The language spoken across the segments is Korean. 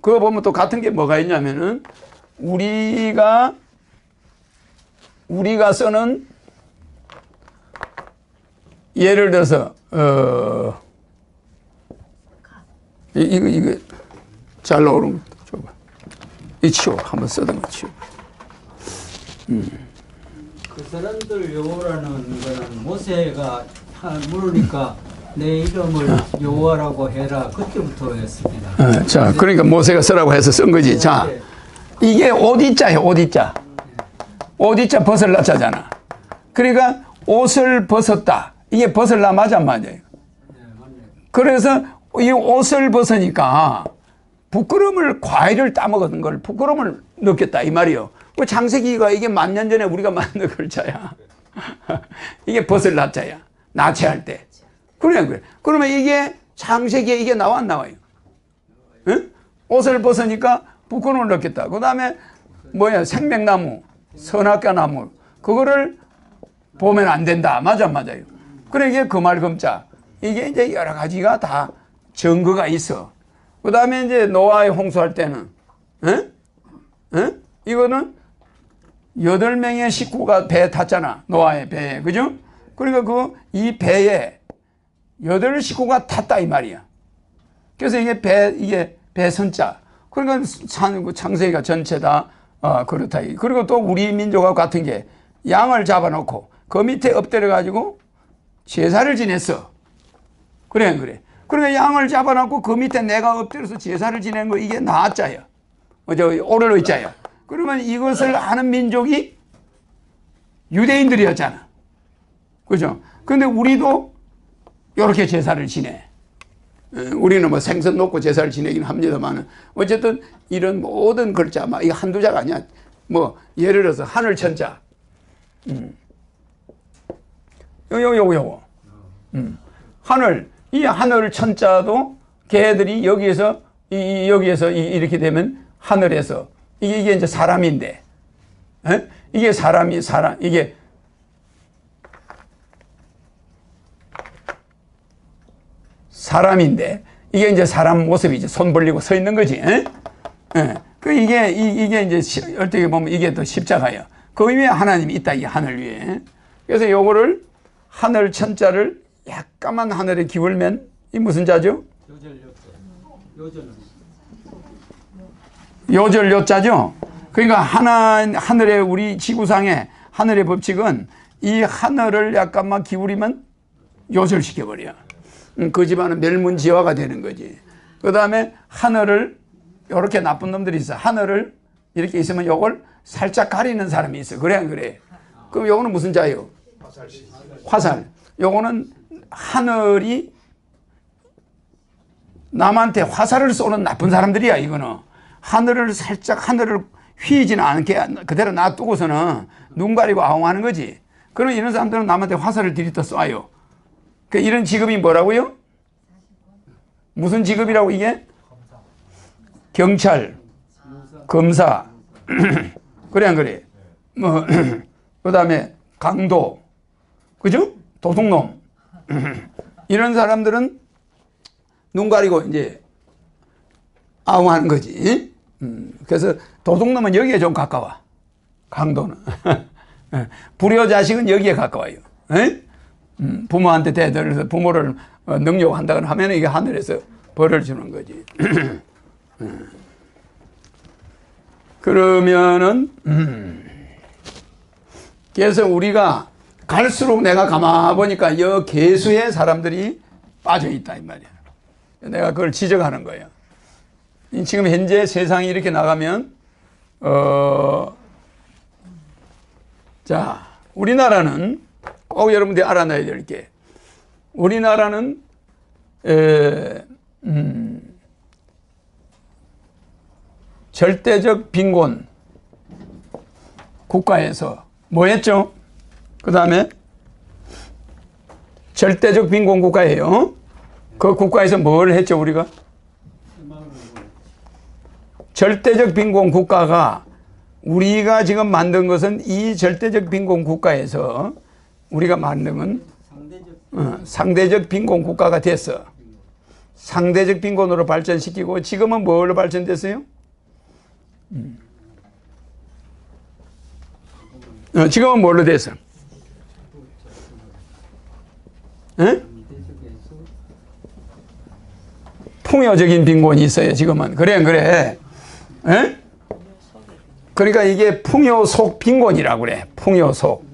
그거 보면 또 같은 게 뭐가 있냐면은 우리가 우리가 쓰는 예를 들어서 어 이- 이거 이거 잘 나오는 거 줘봐. 이 치워 한번 쓰던 거 치워. 그 사람들 여호라는 거는 모세가 하- 물으니까 내 이름을 여호와라고 해라 그때부터 했습니다. 어, 자, 그러니까 모세가 쓰라고 해서 쓴 거지. 자, 이게 옷이자예요, 옷이자. 옷이자 벗을 나자잖아. 그러니까 옷을 벗었다. 이게 안 맞아요? 네. 그래서 이 옷을 벗으니까 부끄러움을 과일을 따먹은 걸 부끄러움을 느꼈다 이 말이요. 그 장세기가 이게 만 년 전에 우리가 만든 글자야. 이게 벗을 나자야. 나체할 때. 그래 그래. 그러면 이게 장세기에 이게 나와 안 나와요? 응? 옷을 벗으니까 부끄러움을 느꼈다. 그 다음에 뭐야 생명나무, 선악과나무 그거를 보면 안 된다. 맞아 안 맞아요. 그래 이게 금알금자 이게 이제 여러 가지가 다 증거가 있어. 그 다음에 이제 노아의 홍수할 때는 응? 응? 이거는 여덟 명의 식구가 배에 탔잖아. 노아의 배에. 그죠? 그러니까 그 이 배에 여덟 식구가 탔다 이 말이야. 그래서 이게 배, 이게 배선자. 그러니까 창세기가 전체 다, 어, 그렇다. 그리고 또 우리 민족하고 같은 게 양을 잡아놓고 그 밑에 엎드려 가지고 제사를 지냈어. 그래, 안 그래. 그러니까 양을 잡아놓고 그 밑에 내가 엎드려서 제사를 지내는 거 이게 나자야. 어, 저, 오를로 있자야. 그러면 이것을 하는 민족이 유대인들이었잖아. 그죠? 근데 우리도 이렇게 제사를 지내. 어, 우리는 뭐 생선 놓고 제사를 지내긴 합니다만 어쨌든 이런 모든 글자 막 이거 한두 자가 아니야. 뭐 예를 들어서 하늘 천자. 음. 요요 요거 요거. 음. 하늘 이 하늘 천자도 걔들이 여기에서 이- 이 여기에서 이- 이렇게 되면 하늘에서 이게, 이게 이제 사람인데 에? 이게 사람이 사람 이게 사람인데 이게 이제 사람 모습이지 손 벌리고 서 있는 거지. 에? 예. 그 이게 이, 게 이제 시- 어떻게 보면 이게 또 십자가예요. 그 위에 하나님이 있다 이 하늘 위에. 그래서 요거를 하늘 천자를 약간만 하늘에 기울면 이 무슨 자죠? 요절 요자죠. 그러니까 하나 하늘의 우리 지구상의 하늘의 법칙은 이 하늘을 약간만 기울이면 요절시켜 버려. 음, 그 집안은 멸문지화가 되는 거지. 그 다음에 하늘을 이렇게 나쁜 놈들이 있어. 하늘을 이렇게 있으면 요걸 살짝 가리는 사람이 있어. 그래 안 그래? 그럼 요거는 무슨 자예요? 화살. 요거는 하늘이 남한테 화살을 쏘는 나쁜 사람들이야 이거는 하늘을 살짝 하늘을 휘지는 않게 그대로 놔두고서는 눈 가리고 아웅하는 거지 그럼 이런 사람들은 남한테 화살을 들이떠 쏴요 그 이런 직업이 뭐라고요? 무슨 직업이라고 이게? 경찰 검사 그래 안 그래? 뭐 그다음에 강도 그죠? 도둑놈 이런 사람들은 눈 가리고 이제 아웅하는 거지. 음, 그래서 도둑놈은 여기에 좀 가까워. 강도는. 불효 자식은 여기에 가까워요. 에? 음, 부모한테 대들어서 부모를 어, 능욕한다거나 하면 이게 하늘에서 벌을 주는 거지. 음. 그러면은 음, 그래서 우리가 갈수록 내가 가만 보니까 여 개수의 사람들이 빠져 있다 이 말이야. 내가 그걸 지적하는 거예요. 이 지금 현재 세상이 이렇게 나가면 어, 자 우리나라는 꼭 여러분들이 알아놔야 될 게 우리나라는 에, 음, 절대적 빈곤 국가에서 뭐 했죠? 그 다음에 절대적 빈곤 국가예요. 그 국가에서 뭘 했죠 우리가? 절대적 빈곤 국가가 우리가 지금 만든 것은 이 절대적 빈곤 국가에서 우리가 건 상대적 어, 상대적 빈곤 국가가 됐어. 상대적 빈곤으로 발전시키고 지금은 뭘로 발전됐어요? 음. 어, 지금은 뭘로 됐어? 응? 대적에서 풍요적인 빈곤이 있어요 지금은 그래 안 그래 에? 그러니까 이게 풍요 속 빈곤이라고 그래 풍요 속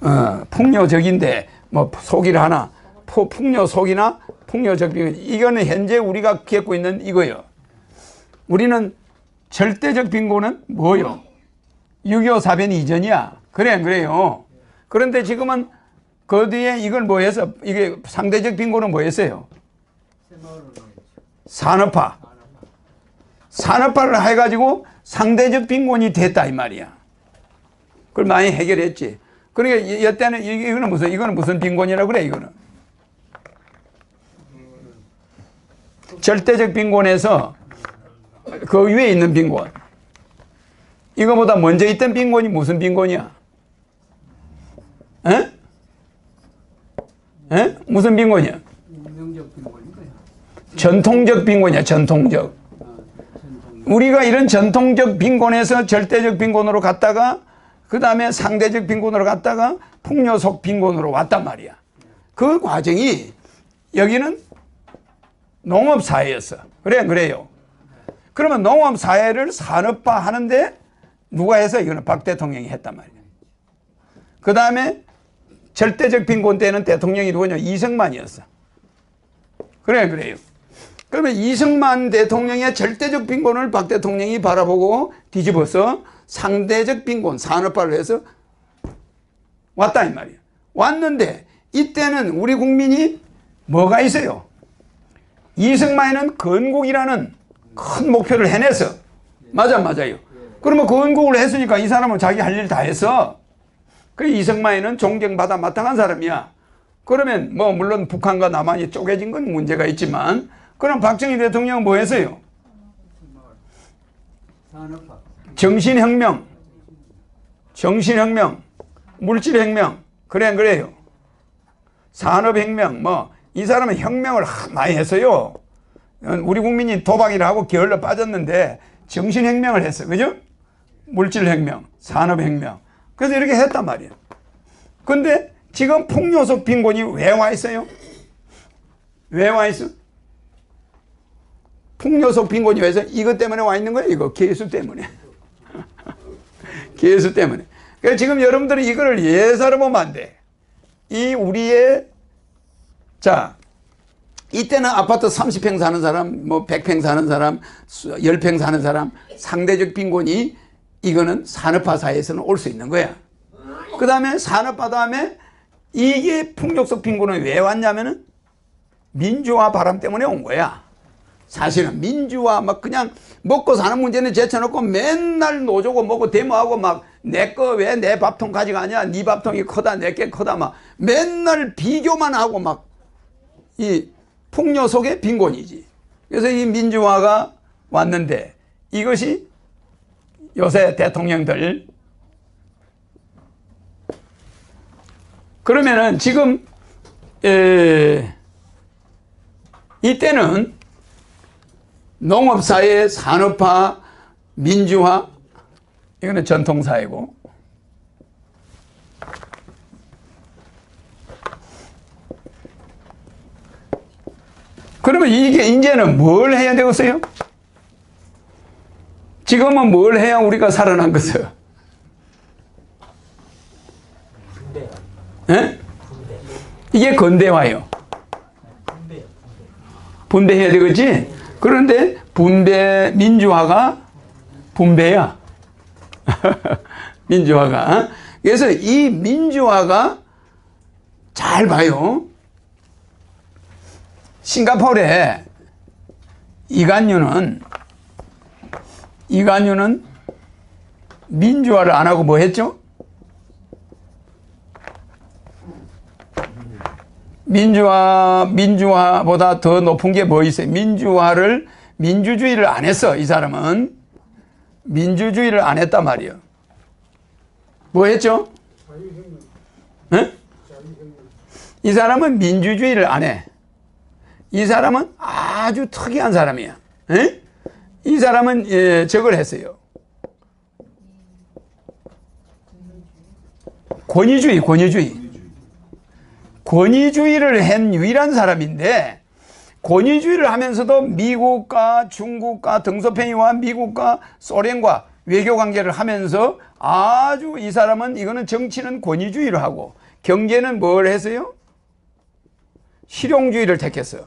어, 풍요적인데 뭐 속이라 하나 포- 풍요 속이나 풍요적 빈곤 이거는 현재 우리가 겪고 있는 이거요 우리는 절대적 빈곤은 뭐요 6.25 사변 이전이야 그래 안 그래요 그런데 지금은 그 뒤에 이걸 뭐 해서 이게 상대적 빈곤은 뭐 했어요. 산업화. 산업화를 해가지고 상대적 빈곤이 됐다 이 말이야. 그걸 많이 해결했지. 그러니까 이- 이때는 이- 이거는 무슨 이거는 무슨 빈곤이라고 그래 이거는. 절대적 빈곤에서 그 위에 있는 빈곤. 이거보다 먼저 있던 빈곤이 무슨 빈곤이야? 에? 에? 무슨 빈곤이야? 전통적 빈곤이야, 전통적. 아, 전통. 우리가 이런 전통적 빈곤에서 절대적 빈곤으로 갔다가 그 다음에 상대적 빈곤으로 갔다가 풍요속 빈곤으로 왔단 말이야. 그 과정이 여기는 농업사회였어. 그래, 그래요. 그러면 농업사회를 산업화 하는데 누가 해서 이거는 박 대통령이 했단 말이야. 그 다음에 절대적 빈곤 때는 대통령이 누구냐? 이승만이었어. 그래, 그래요. 그러면 이승만 대통령의 절대적 빈곤을 박 대통령이 바라보고 뒤집어서 상대적 빈곤, 산업화를 해서 왔다 이 말이에요. 왔는데 이때는 우리 국민이 뭐가 있어요? 이승만이는 건국이라는 큰 목표를 해냈어. 맞아, 맞아요. 그러면 건국을 했으니까 이 사람은 자기 할 일다 했어. 그 이승만이는 존경받아 마땅한 사람이야. 그러면 뭐 물론 북한과 남한이 쪼개진 건 문제가 있지만 그럼 박정희 대통령은 뭐 했어요? 산업화. 정신혁명, 정신혁명, 물질혁명, 그래 안 그래요? 산업혁명, 뭐 이 사람은 혁명을 하- 많이 했어요. 우리 국민이 도박이라 하고 게을러 빠졌는데 정신혁명을 했어요. 그죠? 물질혁명, 산업혁명. 그래서 이렇게 했단 말이에요. 근데 지금 풍요속 빈곤이 왜 와 있어요? 왜 와 있어? 풍요속 빈곤이 왜 있어? 이것 때문에 와 있는 거예요. 이거 개수 때문에. 개수 때문에. 그래서 지금 여러분들이 이거를 예사로 보면 안 돼. 이 우리의 자 이때는 아파트 30평 사는 사람, 뭐 100평 사는 사람, 10평 사는 사람 상대적 빈곤이 이거는 산업화 사회에서는 올 수 있는 거야. 그 다음에 산업화 다음에 이게 풍족적 빈곤은 왜 왔냐면은 민주화 바람 때문에 온 거야. 사실은 민주화 막 그냥 먹고 사는 문제는 제쳐놓고 맨날 노조고 뭐고 데모하고 막 내 거 왜 내 밥통 가져가냐 네 밥통이 크다 내게 크다 막 맨날 비교만 하고 막 이 풍요 속의 빈곤이지. 그래서 이 민주화가 왔는데 이것이 요새 대통령들 그러면은 지금 에, 이때는 농업사회, 산업화, 민주화 이거는 전통사회고 그러면 이게 이제는 뭘 해야 되겠어요? 지금은 뭘 해야 우리가 살아난 것을? 예? 이게 건대화요. 분배해야 되겠지? 그런데 분배, 민주화가 분배야. 민주화가. 그래서 이 민주화가 잘 봐요. 싱가포르에 이간유는 이간유는 민주화를 안 하고 뭐 했죠? 민주화 민주화보다 더 높은 게 뭐 있어요? 민주화를 민주주의를 안 했어 이 사람은 민주주의를 안 했단 말이에요. 뭐 했죠? 응? 이 사람은 민주주의를 안 해. 이 사람은 아주 특이한 사람이야. 에? 이 사람은 예, 저걸 했어요. 권위주의, 권위주의. 권위주의를 한 유일한 사람인데 권위주의를 하면서도 미국과 중국과 등소팽이와 미국과 소련과 외교 관계를 하면서 아주 이 사람은 이거는 정치는 권위주의를 하고 경제는 뭘 했어요? 실용주의를 택했어요.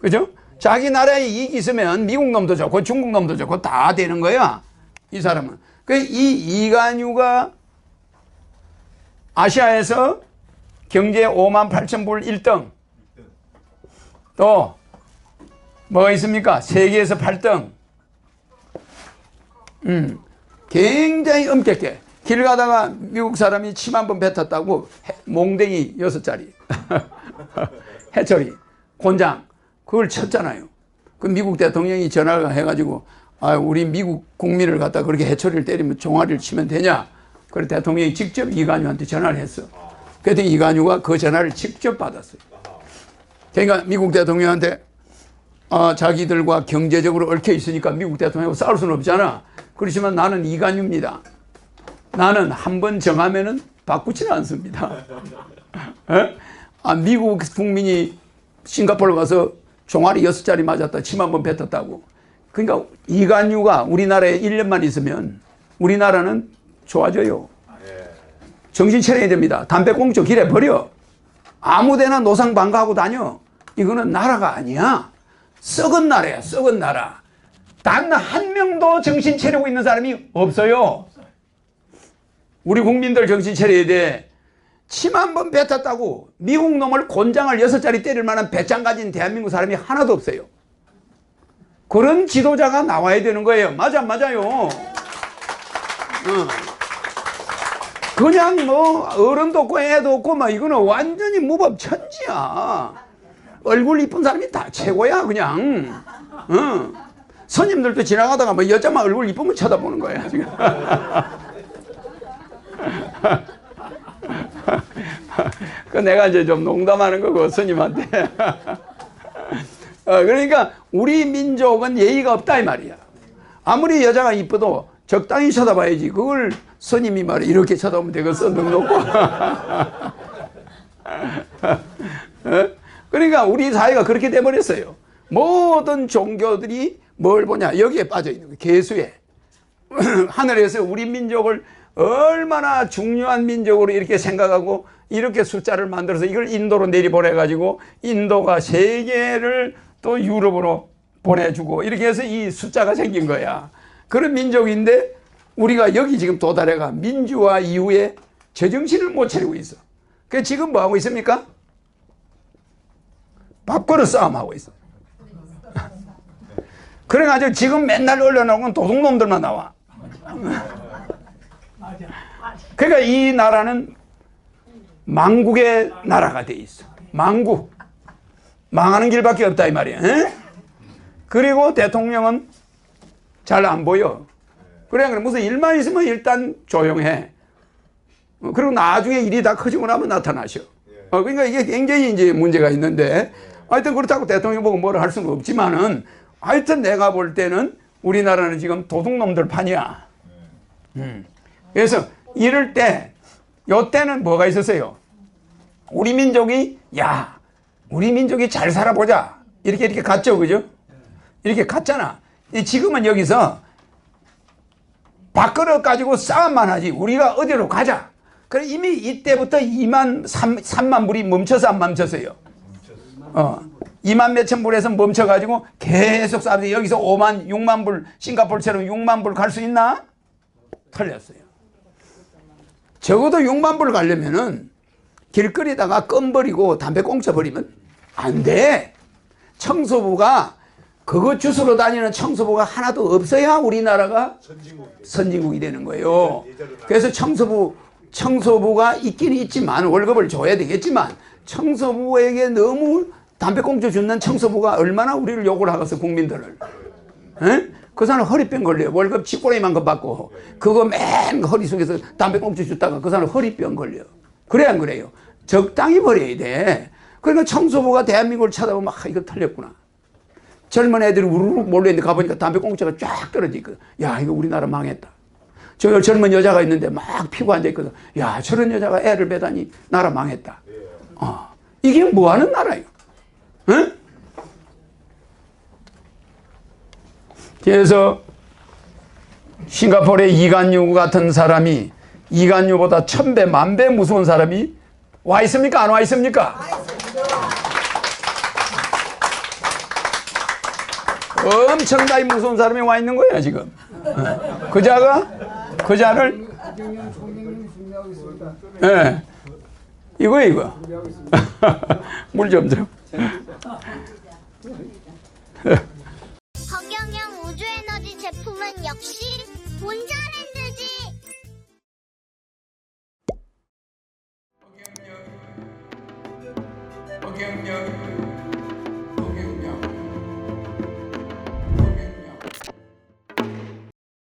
그죠? 자기 나라에 이익이 있으면 미국 놈도 좋고 중국 놈도 좋고 다 되는 거야. 이 사람은. 그 이 이간유가 아시아에서 경제 5만 8천 불 1등. 또 뭐가 있습니까? 세계에서 8등. 음, 굉장히 엄격해. 길 가다가 미국 사람이 침 한 번 뱉었다고 해- 몽댕이 여섯 자리. 해처리, 곤장 그걸 쳤잖아요. 그 미국 대통령이 전화를 해가지고 아 우리 미국 국민을 갖다 그렇게 해처리를 때리면 종아리를 치면 되냐? 그래 대통령이 직접 이간유한테 전화를 했어. 그랬더니 이간유가 그 전화를 직접 받았어요. 그러니까 미국 대통령한테 아, 자기들과 경제적으로 얽혀 있으니까 미국 대통령하고 싸울 수는 없잖아. 그렇지만 나는 이간유입니다. 나는 한 번 정하면은 바꾸지는 않습니다. 에? 아, 미국 국민이 싱가포르 가서 종아리 여섯 자리 맞았다. 침 한 번 뱉었다고. 그러니까 이간유가 우리나라에 1년만 있으면 우리나라는 좋아져요. 정신 차려야 됩니다. 담배 꽁초 길에 버려. 아무데나 노상 방가하고 다녀. 이거는 나라가 아니야. 썩은 나라야, 썩은 나라. 단 한 명도 정신 차리고 있는 사람이 없어요. 우리 국민들 정신 차려야 돼. 침 한 번 뱉었다고 미국 놈을 곤장을 여섯 자리 때릴 만한 배짱 가진 대한민국 사람이 하나도 없어요. 그런 지도자가 나와야 되는 거예요. 맞아, 맞아요. 어. 그냥 뭐 어른도 없고 애도 없고 막 이거는 완전히 무법천지야. 얼굴 이쁜 사람이 다 최고야 그냥. 어. 손님들도 지나가다가 뭐 여자만 얼굴 이쁘면 쳐다보는 거야 지금. 그 내가 이제 좀 농담하는 거고 스님한테. 어, 그러니까 우리 민족은 예의가 없다 이 말이야. 아무리 여자가 이뻐도 적당히 쳐다봐야지. 그걸 스님이 말해 이렇게 쳐다보면 되겠어 넉넉고. 어? 그러니까 우리 사회가 그렇게 돼버렸어요. 모든 종교들이 뭘 보냐 여기에 빠져 있는 거예요. 개수에. 하늘에서 우리 민족을 얼마나 중요한 민족으로 이렇게 생각하고 이렇게 숫자를 만들어서 이걸 인도로 내리보내 가지고 인도가 세계를 또 유럽으로 보내주고 이렇게 해서 이 숫자가 생긴 거야. 그런 민족인데 우리가 여기 지금 도달해가 민주화 이후에 제정신을 못 차리고 있어. 그 지금 뭐 하고 있습니까? 밥그릇 싸움하고 있어. 그래가지고 지금 맨날 올려놓은 도둑놈들만 나와. 그러니까 이 나라는 망국의 나라가 돼 있어. 망국. 망하는 길밖에 없다 이 말이야. 에? 그리고 대통령은 잘 안 보여. 그래 그래 무슨 일만 있으면 일단 조용해. 어, 그리고 나중에 일이 다 커지고 나면 나타나셔. 어, 그러니까 이게 굉장히 이제 문제가 있는데 하여튼 그렇다고 대통령 보고 뭐를 할 수는 없지만은 하여튼 내가 볼 때는 우리나라는 지금 도둑놈들 판이야. 음. 그래서 이럴 때, 요 때는 뭐가 있었어요? 우리 민족이, 야, 우리 민족이 잘 살아보자. 이렇게 이렇게 갔죠. 그죠? 이렇게 갔잖아. 이 지금은 여기서 밥그릇 가지고 싸움만 하지. 우리가 어디로 가자. 그래, 이미 이때부터 2만, 3, 3만 불이 멈춰서 안 멈췄어요. 어. 2만 몇천 불에서 멈춰가지고 계속 싸우는데 여기서 5만, 6만 불, 싱가포르처럼 6만 불 갈 수 있나? 틀렸어요. 적어도 6만 불 가려면은 길거리다가 껌 버리고 담배 공쳐 버리면 안 돼. 청소부가 그거 주스로 다니는 청소부가 하나도 없어야 우리나라가 선진국이 되는 거예요. 그래서 청소부 청소부가 있긴 있지만 월급을 줘야 되겠지만 청소부에게 너무 담배꽁초 주는 청소부가 얼마나 우리를 욕을 하겠어 국민들을. 에? 그 사람 허리병 걸려요. 월급 치꼬레만큼 받고 그거 맨 허리 속에서 담배꽁초 줬다가 그 사람 허리병 걸려. 그래 안 그래요? 적당히 버려야 돼. 그러니까 청소부가 대한민국을 쳐다보면 아, 이거 틀렸구나. 젊은 애들이 우르르 몰려있는데 가보니까 담배 공짜가 쫙 떨어져 있거든. 야, 이거 우리나라 망했다. 저 젊은 여자가 있는데 막 피고 앉아있거든. 야, 저런 여자가 애를 배다니 나라 망했다. 어. 이게 뭐 하는 나라예요? 응? 그래서 싱가포르의 이간유 같은 사람이 이간유보다 천배, 만배 무서운 사람이 와 있습니까? 안 와 있습니까? 엄청나게 무서운 사람이 와 있는 거야 지금. 어. 그 자가? 그 자를? 예. 네. 이거 이거. 물 좀좀. 허경영 우주에너지 제품은 역시 본자랜드지. 허경영 허경영.